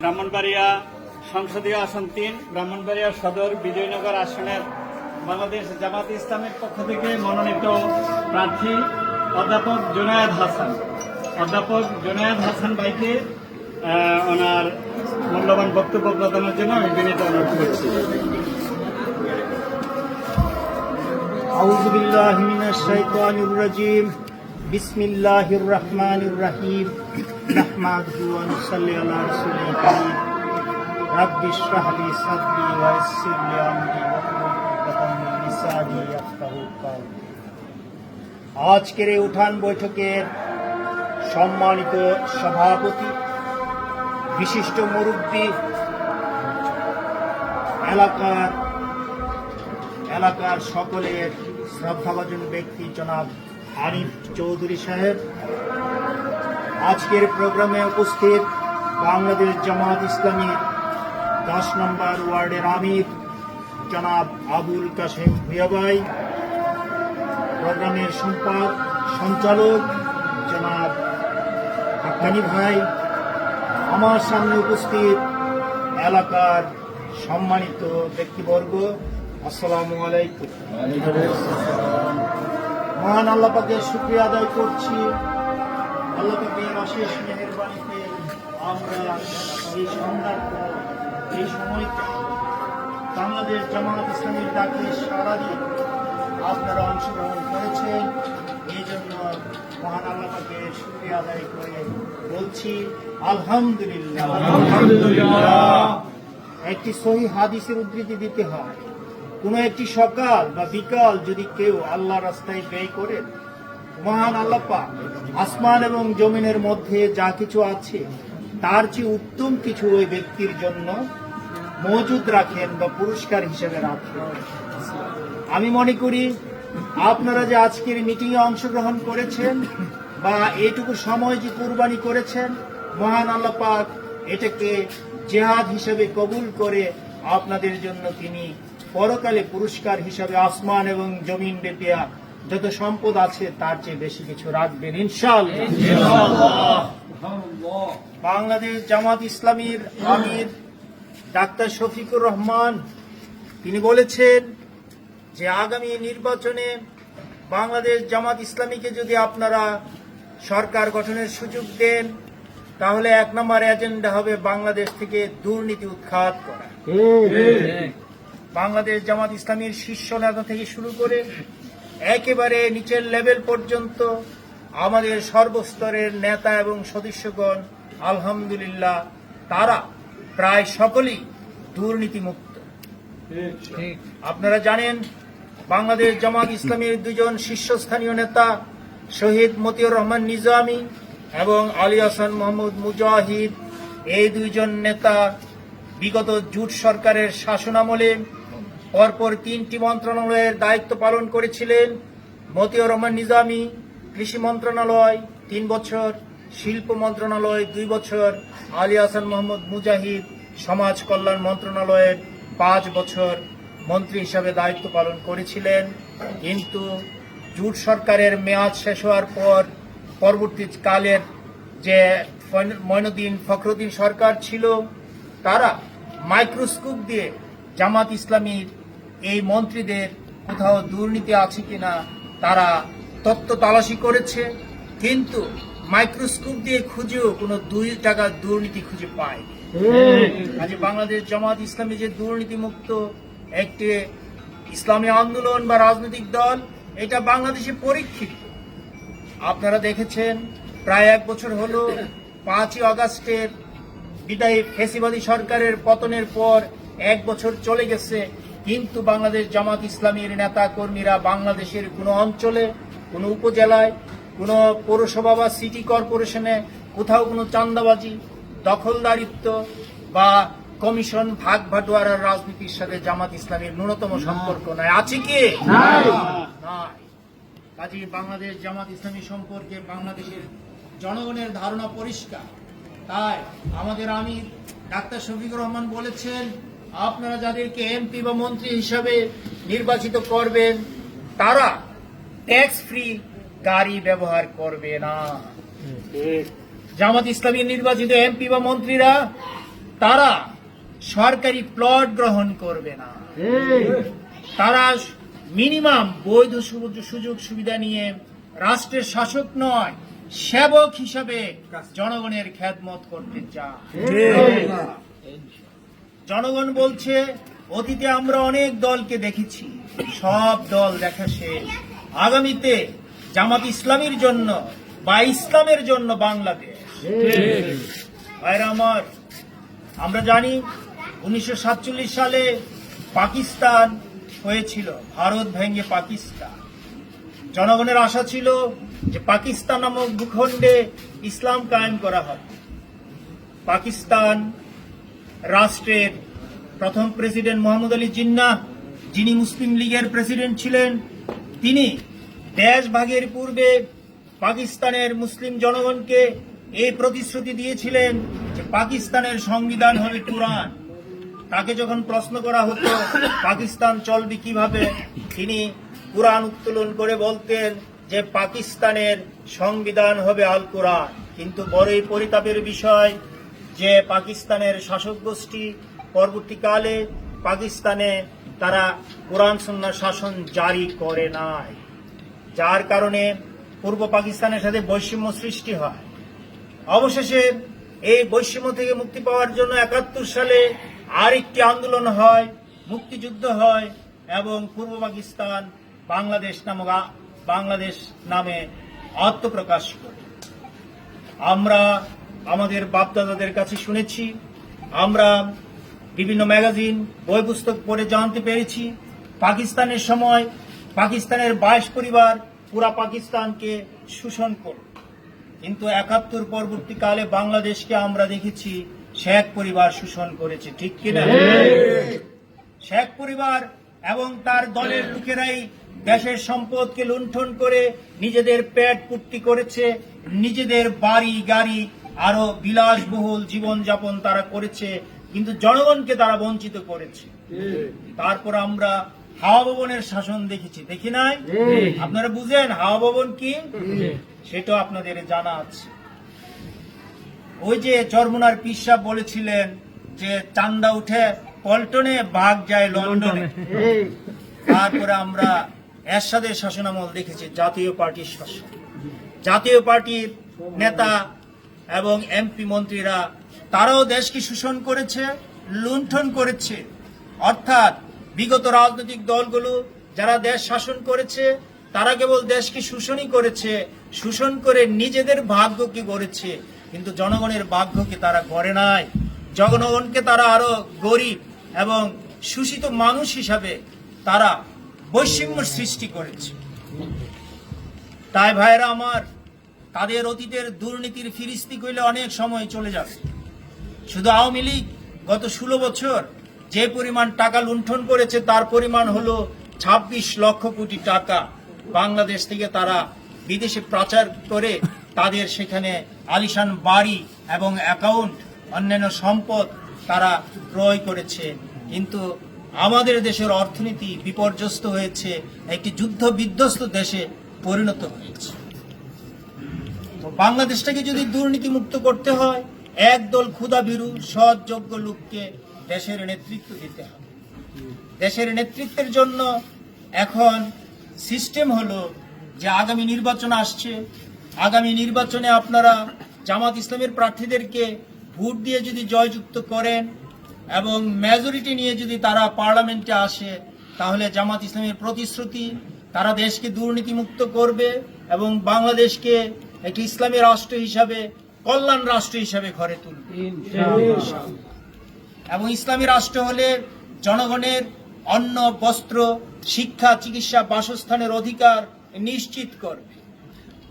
ব্রাহ্মণবাড়িয়া সংসদীয় আসন তিন ব্রাহ্মণবাড়িয়া সদর বিজয়নগর আসনের বাংলাদেশ জামাত ইসলামের পক্ষ থেকে মনোনীত প্রার্থী অধ্যাপক জুনায়েদ হাসান অধ্যাপক জুনায়েদ হাসান ভাইকে আহ, ওনার মূল্যবান বক্তব্য প্রদানের জন্য আমি বিনীত অনুরোধ করছি أعوذ بالله من الشيطان الرجيم بسم الله الرحمن الرحيم نحمده ونصلي على رسوله الكريم رب اشرح لي صدري ويسر لي أمري واحلل عقدة من لساني يفقهوا قولي আজকের এই উঠান বৈঠকের সম্মানিত সভাপতি বিশিষ্ট মুরব্বী এলাকার এলাকার সকলের শ্রদ্ধাভাজন ব্যক্তি জনাব আরিফ চৌধুরী সাহেব আজকের প্রোগ্রামে উপস্থিত বাংলাদেশ জামাত ইসলামী দশ নম্বর ওয়ার্ডের আমির, জনাব আবুল কাশেম ভুয়াবাই প্রোগ্রামের সম্পাদ, সঞ্চালক, জনাব হাক্কানি ভাই। আমার সামনে উপস্থিত এলাকার সম্মানিত ব্যক্তিবর্গ, আসসালামু আলাইকুম। মহান আল্লাহ পাকের শুক্রিয়া আদায় করছি। আল্লাহ পাকের অশেষ মেহরবানিতে আমরা এই সম্রাট এই সময়টা বাংলাদেশ জামাত ইসলামের ডাকে সারা দিয়ে আপনারা অংশগ্রহণ করেছেন। এই জন্য মহান আল্লাহ পাকের শুক্রিয়া আদায় করে বলছি আলহামদুলিল্লাহ। একটি সহি হাদিসের উদ্ধৃতি দিতে হয়। কোনো একটি সকাল বা বিকাল যদি কেউ আল্লাহ রাস্তায় ব্যয় করেন মহান আল্লাহ পাক আসমান এবং জমিনের মধ্যে যা কিছু আছে, তার চেয়ে উত্তম কিছু ওই ব্যক্তির জন্য মজুদ রাখেন বা পুরস্কার হিসেবে রাখেন। আমি মনে করি, আপনারা যে আজকের মিটিংয়ে অংশগ্রহণ করেছেন বা এইটুকু সময় যে কুরবানি করেছেন, মহান আল্লাহ এটাকে জেহাদ হিসেবে কবুল করে আপনাদের জন্য তিনি পরকালে পুরস্কার হিসাবে আসমান এবং জমিন বেপিয়া যত সম্পদ আছে তার চেয়ে বেশি কিছু রাখবেন ইনশাআল্লাহ। বাংলাদেশ জামাত ইসলামীর আমির ডাক্তার শফিকুর রহমান তিনি বলেছেন যে আগামী নির্বাচনে বাংলাদেশ জামাত ইসলামীকে যদি আপনারা সরকার গঠনের সুযোগ দেন তাহলে এক নম্বর এজেন্ডা হবে বাংলাদেশ থেকে দুর্নীতি উৎখাত করা। বাংলাদেশ জামাত ইসলামীর শীর্ষ নেতা থেকে শুরু করে একেবারে নিচের লেভেল পর্যন্ত আমাদের সর্বস্তরের নেতা এবং সদস্যগণ আলহামদুলিল্লাহ তারা প্রায় সকলেই দুর্নীতিমুক্ত। আপনারা জানেন বাংলাদেশ জামাত ইসলামের দুজন শীর্ষস্থানীয় নেতা শহীদ মতিউর রহমান নিজামী এবং আলী হাসান মোহাম্মদ মুজাহিদ এই দুইজন নেতা বিগত জুট সরকারের শাসনামলে পরপর তিনটি মন্ত্রণালয়ের দায়িত্ব পালন করেছিলেন মতিউর রহমান নিজামী, কৃষি মন্ত্রণালয় তিন বছর, শিল্প মন্ত্রণালয় দুই বছর, আলী হাসান মোহাম্মদ মুজাহিদ, সমাজ কল্যাণ মন্ত্রণালয়ের পাঁচ বছর মন্ত্রী হিসাবে দায়িত্ব পালন করেছিলেন। কিন্তু জুট সরকারের মেয়াদ শেষ হওয়ার পর পরবর্তী কালের যে ময়নুদ্দিন ফখরুদ্দিন সরকার ছিল, তারা মাইক্রোস্কোপ দিয়ে জামাত ইসলামীর এই মন্ত্রীদের কোথাও দুর্নীতি আছে কিনা তারা তত্ত্ব তালাশি করেছে, কিন্তু মাইক্রোস্কোপ দিয়ে খুঁজেও কোনো দুই টাকা দুর্নীতি খুঁজে পায় কাজে বাংলাদেশ জামাত ইসলামী যে দুর্নীতিমুক্ত একটি ইসলামী আন্দোলন বা রাজনৈতিক দল, এটা বাংলাদেশে পরীক্ষিত। আপনারা দেখেছেন, প্রায় এক বছর হলো পাঁচই আগস্টের বিদায়ী ফেসিবাদী সরকারের পতনের পর এক বছর চলে গেছে কিন্তু বাংলাদেশ জামাত ইসলামীর নেতা কর্মীরা বাংলাদেশের কোনো অঞ্চলে কোনো উপজেলায় কোনো পৌরসভা বা সিটি কর্পোরেশনে কোথাও কোনো চান্দাবাজি দখলদারিত্ব বা কমিশন ভাগ ভাটোয়ারার রাজনীতির সাথে জামাত ইসলামের ন্যূনতম সম্পর্ক নাই। আছে কি? কাজে বাংলাদেশ জামাত ইসলামী সম্পর্কে বাংলাদেশের জনগণের ধারণা পরিষ্কার। তাই আমাদের আমির ডাক্তার শফিকুর রহমান বলেছেন আপনারা যাদেরকে এমপি বা মন্ত্রী হিসাবে নির্বাচিত করবেন তারা ট্যাক্স ফ্রি গাড়ি ব্যবহার করবে না। জামাত ইসলামী নির্বাচিত এমপি বা মন্ত্রীরা তারা সরকারি প্লট গ্রহণ করবে না। তারা মিনিমাম বৈধ সুযোগ সুবিধা নিয়ে রাষ্ট্রের শাসক নয় সেবক হিসাবে জনগণের খ্যাতমত করতে চায়। জনগণ বলছে, অতীতে আমরা অনেক দলকে দেখেছি। সব দল দেখা শেষ। আগামীতে জামাত ইসলামীর জন্য বা ইসলামের জন্য বাংলাদেশ। আমার, আমরা জানি উনিশশো সাতচল্লিশ সালে পাকিস্তান হয়েছিল, ভারত ভেঙে পাকিস্তান। জনগণের আশা ছিল যে পাকিস্তান নামক ভূখণ্ডে ইসলাম কায়েম করা হবে। পাকিস্তান রাষ্ট্রের প্রথম প্রেসিডেন্ট মোহাম্মদ আলী জিন্নাহ যিনি মুসলিম লীগের প্রেসিডেন্ট ছিলেন, তিনি দেশ ভাগের পূর্বে পাকিস্তানের মুসলিম জনগণকে এই প্রতিশ্রুতি দিয়েছিলেন যে পাকিস্তানের সংবিধান হবে কোরআন। তাকে যখন প্রশ্ন করা হতো, পাকিস্তান চলবে কীভাবে, তিনি কোরআন উত্তোলন করে বলতেন যে পাকিস্তানের সংবিধান হবে আল কোরআন কিন্তু বড়ই পরিতাপের বিষয় যে পাকিস্তানের শাসক গোষ্ঠী পরবর্তীকালে পাকিস্তানে তারা কোরআন সন্ন্যার শাসন জারি করে নাই, যার কারণে পূর্ব পাকিস্তানের সাথে বৈষম্য সৃষ্টি হয়। অবশেষে এই বৈষম্য থেকে মুক্তি পাওয়ার জন্য একাত্তর সালে আরেকটি আন্দোলন হয়, মুক্তিযুদ্ধ হয় এবং পূর্ব পাকিস্তান বাংলাদেশ নামক বাংলাদেশ নামে আত্মপ্রকাশ করে। আমরা আমাদের বাপদাদাদের কাছে শুনেছি। আমরা বিভিন্ন ম্যাগাজিন বই পুস্তক পড়ে জানতে পেরেছি। পাকিস্তানের সময় পাকিস্তানের বাইশ পরিবার পুরা পাকিস্তানকে শোষণ করত কিন্তু একাত্তর পরবর্তীকালে বাংলাদেশকে আমরা দেখেছি শেখ পরিবার শোষণ করেছে, ঠিক কিনা শেখ পরিবার এবং তার দলের লোকেরাই দেশের সম্পদকে লুণ্ঠন করে নিজেদের পেট পুট্টি করেছে, নিজেদের বাড়ি, গাড়ি আরও বিলাসবহুল জীবনযাপন তারা করেছে, কিন্তু জনগণকে তারা বঞ্চিত করেছে। তারপর আমরা হাওয়া ভবনের শাসন দেখেছি, দেখি নাই? আপনারা বুঝেন, হাওয়া ভবন কি? সেটা আপনাদের জানা আছে। ওই যে চরমুনার পিসাব বলেছিলেন যে চান্দা উঠে পল্টনে বাঘ যায় লন্ডনে। তারপরে আমরা এরশাদের শাসনামল দেখেছি, জাতীয় পার্টির শাসন। জাতীয় পার্টির নেতা এবং এমপি মন্ত্রীরা, তারাও দেশকে শোষণ করেছে, লুণ্ঠন করেছে। অর্থাৎ বিগত রাজনৈতিক দলগুলো যারা দেশ শাসন করেছে, তারা কেবল দেশকে শোষণই করেছে, শোষণ করে নিজেদের ভাগ্যকে গড়েছে, কিন্তু জনগণের ভাগ্যকে তারা গড়ে নাই। জনগণকে তারা আরও গরিব এবং শোষিত মানুষ হিসাবে তারা বৈষম্য সৃষ্টি করেছে। তাই ভাইরা আমার তাদের অতীতের দুর্নীতির ফিরিস্তি করলে অনেক সময় চলে যাবে। শুধু আওয়ামী লীগ গত ষোলো বছর যে পরিমাণ টাকা লুণ্ঠন করেছে, তার পরিমাণ হলো ছাব্বিশ লক্ষ কোটি টাকা। বাংলাদেশ থেকে তারা বিদেশে প্রচার করে তাদের সেখানে আলিশান বাড়ি এবং অ্যাকাউন্ট, অন্যান্য সম্পদ তারা ক্রয় করেছে। কিন্তু আমাদের দেশের অর্থনীতি বিপর্যস্ত হয়েছে, একটি যুদ্ধ বিধ্বস্ত দেশে পরিণত হয়েছে। বাংলাদেশটাকে যদি দুর্নীতি মুক্ত করতে হয় একদল ক্ষুদাভীরু সৎ, যোগ্য লোককে দেশের নেতৃত্ব দিতে হবে। দেশের নেতৃত্বের জন্য এখন সিস্টেম হলো যে আগামী নির্বাচন আসছে। আগামী নির্বাচনে আপনারা জামাত ইসলামের প্রার্থীদেরকে ভোট দিয়ে যদি জয়যুক্ত করেন এবং মেজরিটি নিয়ে যদি তারা পার্লামেন্টে আসে, তাহলে জামাত ইসলামের প্রতিশ্রুতি, তারা দেশকে দুর্নীতিমুক্ত করবে এবং বাংলাদেশকে একটি ইসলামী রাষ্ট্র হিসাবে কল্যাণ রাষ্ট্র হিসাবে ঘরে তুলবে। এবং ইসলামী রাষ্ট্র হলে জনগণের অন্ন বস্ত্র শিক্ষা চিকিৎসা বাসস্থানের অধিকার নিশ্চিত করবে।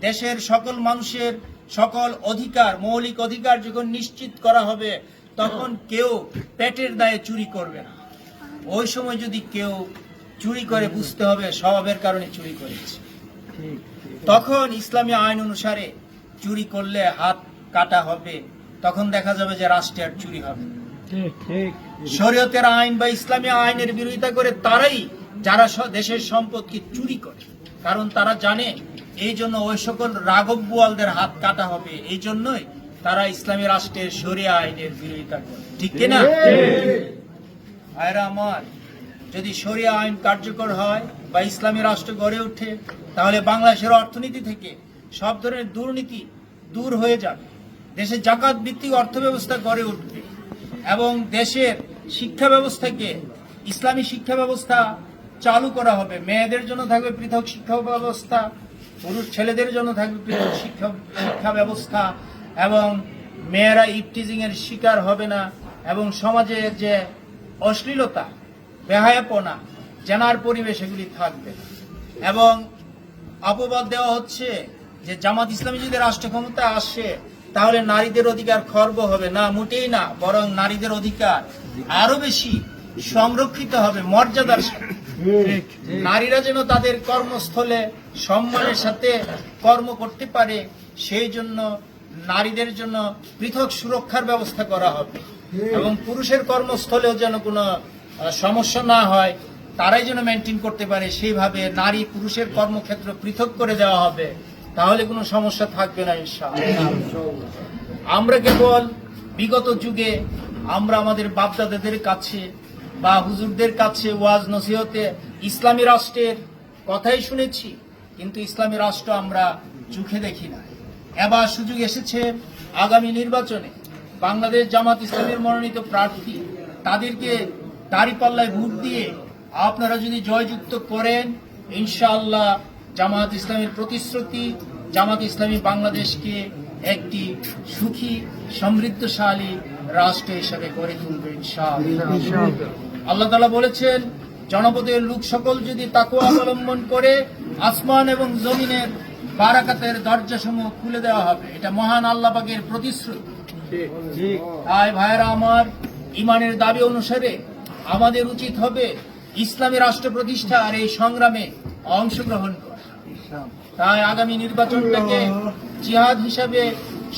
দেশের সকল মানুষের সকল অধিকার মৌলিক অধিকার যখন নিশ্চিত করা হবে তখন কেউ পেটের দায়ে চুরি করবে না। ওই সময় যদি কেউ চুরি করে বুঝতে হবে স্বভাবের কারণে চুরি করেছে। তখন ইসলামী আইন অনুসারে চুরি করলে হাত কাটা হবে তখন দেখা যাবে যে রাষ্ট্রে আর চুরি হবে। শরীয়তের আইন বা ইসলামী আইনের বিরোধিতা করে তারাই যারা দেশের সম্পদকে চুরি করে কারণ তারা জানে এই জন্য ওই সকল রাঘব বোয়ালদের হাত কাটা হবে এই জন্যই তারা ইসলামী রাষ্ট্রের শরিয়া আইনের বিরোধিতা করে। ঠিক কিনা? ভাইরা আমার যদি শরিয়া আইন কার্যকর হয় বা ইসলামী রাষ্ট্র গড়ে ওঠে, তাহলে বাংলাদেশের অর্থনীতি থেকে সব ধরনের দুর্নীতি দূর হয়ে যাবে। দেশে জাকাত ভিত্তিক অর্থ ব্যবস্থা গড়ে উঠবে এবং দেশের শিক্ষা ব্যবস্থাকে, ইসলামী শিক্ষা ব্যবস্থা চালু করা হবে। মেয়েদের জন্য থাকবে পৃথক শিক্ষা ব্যবস্থা, পুরুষ ছেলেদের জন্য থাকবে পৃথক শিক্ষা শিক্ষা ব্যবস্থা এবং মেয়েরা ইপটিজিং এর শিকার হবে না এবং সমাজের যে অশ্লীলতা, বেহায়াপনা জানার পরিবেশ এগুলি থাকবে। এবং অপবাদ দেওয়া হচ্ছে যে জামাত ইসলামী যদি রাষ্ট্র ক্ষমতা আসে, তাহলে নারীদের অধিকার খর্ব হবে। না, মোটেই না, বরং নারীদের অধিকার আরও বেশি সংরক্ষিত হবে, মর্যাদার সাথে। নারীরা যেন তাদের কর্মস্থলে সম্মানের সাথে কর্ম করতে পারে, সেই জন্য নারীদের জন্য পৃথক সুরক্ষার ব্যবস্থা করা হবে। এবং পুরুষের কর্মস্থলেও যেন কোনো সমস্যা না হয় তারাই যেন মেনটেন করতে পারে, সেইভাবে নারী পুরুষের কর্মক্ষেত্র পৃথক করে দেওয়া হবে, তাহলে কোনো সমস্যা থাকবে না আমরা কেবল বিগত যুগে আমরা আমাদের বাপদাদাদের কাছে বা হুজুরদের কাছে ওয়াজ নসিহতে ইসলামী রাষ্ট্রের কথাই শুনেছি, কিন্তু ইসলামী রাষ্ট্র আমরা চোখে দেখি না। এবার সুযোগ এসেছে আগামী নির্বাচনে বাংলাদেশ জামাত ইসলামের মনোনীত প্রার্থী, তাদেরকে দাঁড়িপাল্লায় ভোট দিয়ে আপনারা যদি জয়যুক্ত করেন ইনশাআল্লাহ জামাত ইসলামের প্রতিশ্রুতি জামাত ইসলামী বাংলাদেশকে একটি সুখী সমৃদ্ধশালী রাষ্ট্র হিসেবে গড়ে তুলবে ইনশাআল্লাহ। আল্লাহ তালা বলেছেন জনপদের লোক সকল যদি তাকে অবলম্বন করে আসমান এবং জমিনের বারাকাতের দরজাসমূহ খুলে দেওয়া হবে। এটা মহান আল্লাহ পাকের প্রতিশ্রুতি। তাই ভাইয়েরা আমার ইমানের দাবি অনুসারে আমাদের উচিত হবে ইসলামী রাষ্ট্র প্রতিষ্ঠার এই সংগ্রামে অংশগ্রহণ করা। তাই আগামী নির্বাচনটাকে জিহাদ হিসাবে,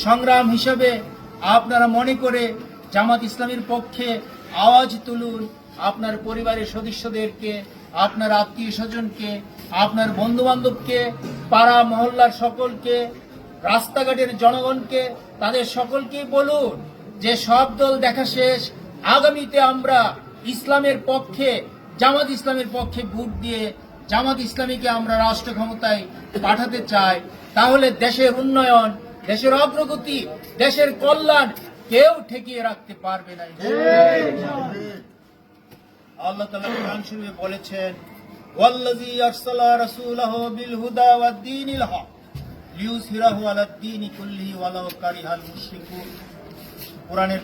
সংগ্রাম হিসাবে আপনারা মনে করে জামাত ইসলামের পক্ষে আওয়াজ তুলুন আপনার পরিবারের সদস্যদেরকে, আপনার আত্মীয় স্বজনকে, আপনার বন্ধু বান্ধবকে পাড়া মহল্লার সকলকে, রাস্তাঘাটের জনগণকে, তাদের সকলকে বলুন যে সব দল দেখা শেষ। আগামীতে আমরা ইসলামের পক্ষে জামাত ইসলামের পক্ষে ভোট দিয়ে জামাত ইসলামীকে আমরা রাষ্ট্র ক্ষমতায় পাঠাতে চাই, তাহলে দেশের উন্নয়ন, দেশের অগ্রগতি, দেশের কল্যাণ কেউ ঠেকিয়ে রাখতে পারবে না। আল্লাহ শরীফে বলেছেন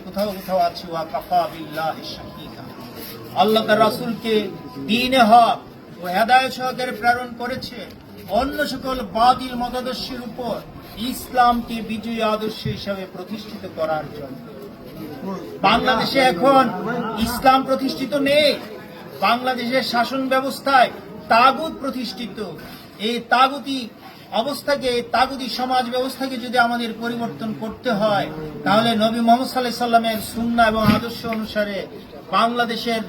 কোথাও কোথাও আছে, ওয়া আল্লাহ তার রাসূলকে দ্বীনে হক ও হেদায়েত সহকারে প্রেরণ করেছে অন্য সকল বাদিল মতাদর্শের উপর ইসলামকে বিজয়ী আদর্শ হিসাবে প্রতিষ্ঠিত করার জন্য। বাংলাদেশে এখন ইসলাম প্রতিষ্ঠিত নেই। বাংলাদেশের শাসন ব্যবস্থায় তাগুত প্রতিষ্ঠিত। এই তাগুতি অবস্থাকে তাগুতি সমাজ ব্যবস্থাকে যদি আমাদের পরিবর্তন করতে হয়, তাহলে নবী মোহাম্মদ সাল্লাহ সাল্লামের সুন্না এবং আদর্শ অনুসারে বাংলাদেশের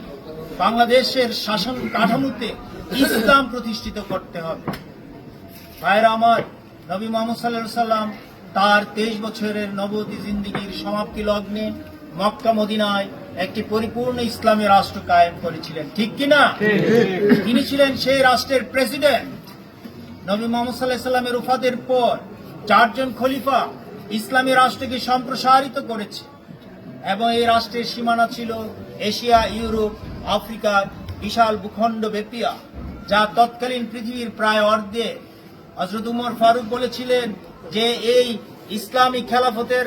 বাংলাদেশের শাসন কাঠামোতে ইসলাম প্রতিষ্ঠিত করতে হবে। ভাইরা আমার নবী মোহাম্মদ সাল্লাহ সাল্লাম তার তেইশ বছরের নবতী জিন্দিগির সমাপ্তি লগ্নে মক্কা, মদিনায় একটি পরিপূর্ণ ইসলামী রাষ্ট্র কায়েম করেছিলেন। ঠিক কিনা? তিনি ছিলেন সেই রাষ্ট্রের প্রেসিডেন্ট। নবী মোহাম্মদ সাল্লাহ সাল্লামের উফাদের পর চারজন খলিফা ইসলামী রাষ্ট্রকে সম্প্রসারিত করেছে এবং এই রাষ্ট্রের সীমানা ছিল এশিয়া, ইউরোপ আফ্রিকার বিশাল ভূখণ্ড ব্যাপিয়া যা তৎকালীন পৃথিবীর প্রায় অর্ধে। হজরত উমর ফারুক বলেছিলেন যে, এই ইসলামী খেলাফতের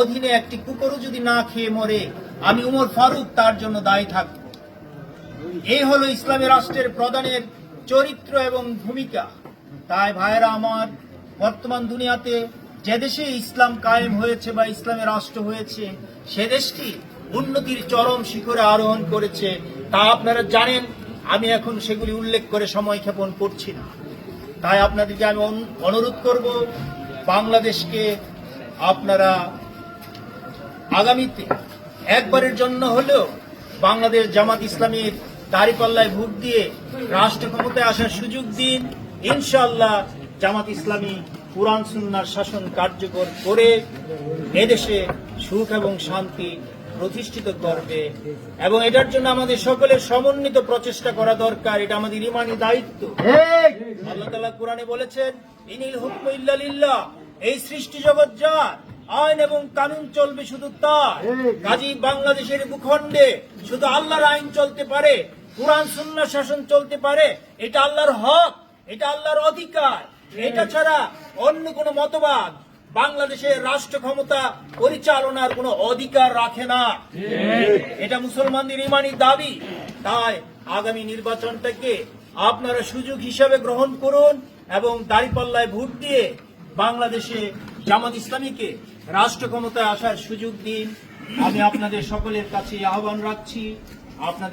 অধীনে একটি কুকুরও যদি না খেয়ে মরে, আমি উমর ফারুক তার জন্য দায়ী থাকব। এই হলো ইসলামী রাষ্ট্রের প্রধানের চরিত্র এবং ভূমিকা। তাই ভাইয়েরা আমার, বর্তমান দুনিয়াতে যে দেশে ইসলাম কায়েম হয়েছে বা ইসলামের রাষ্ট্র হয়েছে, সে দেশটি উন্নতির চরম শিখরে আরোহণ করেছে। তা আপনারা জানেন, আমি এখন সেগুলি উল্লেখ করে সময় ক্ষেপণ করছি না। তাই আপনাদেরকে আমি অনুরোধ করব, বাংলাদেশকে আপনারা আগামীতে একবারের জন্য হলেও বাংলাদেশ জামাত ইসলামীর দাঁড়িপাল্লায় ভোট দিয়ে রাষ্ট্র ক্ষমতায় আসার সুযোগ দিন। ইনশাল্লাহ জামাত ইসলামী কোরআন, সুন্নার শাসন কার্যকর করে এদেশে সুখ এবং শান্তি প্রতিষ্ঠিত করবে। এবং এটার জন্য আমাদের সকলের সমন্বিত প্রচেষ্টা করা দরকার। এটা আমাদের ইমানি দায়িত্ব। আল্লাহ তালা কোরআনে বলেছেন ইনিল হুকম ইল্লালিল্লাহ এই সৃষ্টি জগৎ যার আইন এবং কানুন চলবে শুধু তার। কাজী বাংলাদেশের ভূখণ্ডে শুধু আল্লাহর আইন চলতে পারে কোরআন সুন্নাহ শাসন চলতে পারে এটা আল্লাহর হক এটা আল্লাহর অধিকার। এটা ছাড়া অন্য কোনো মতবাদ বাংলাদেশের রাষ্ট্র ক্ষমতা পরিচালনার কোনো অধিকার রাখে না। এটা মুসলমানদের ইমানি দাবি। তাই আগামী নির্বাচনটাকে আপনারা সুযোগ হিসাবে গ্রহণ করুন এবং দাঁড়িপাল্লায় ভোট দিয়ে বাংলাদেশে জামাত ইসলামীকে রাষ্ট্র ক্ষমতায় আসার সুযোগ দিন। আমি আপনাদের সকলের কাছে আহ্বান রাখছি। আপনাদের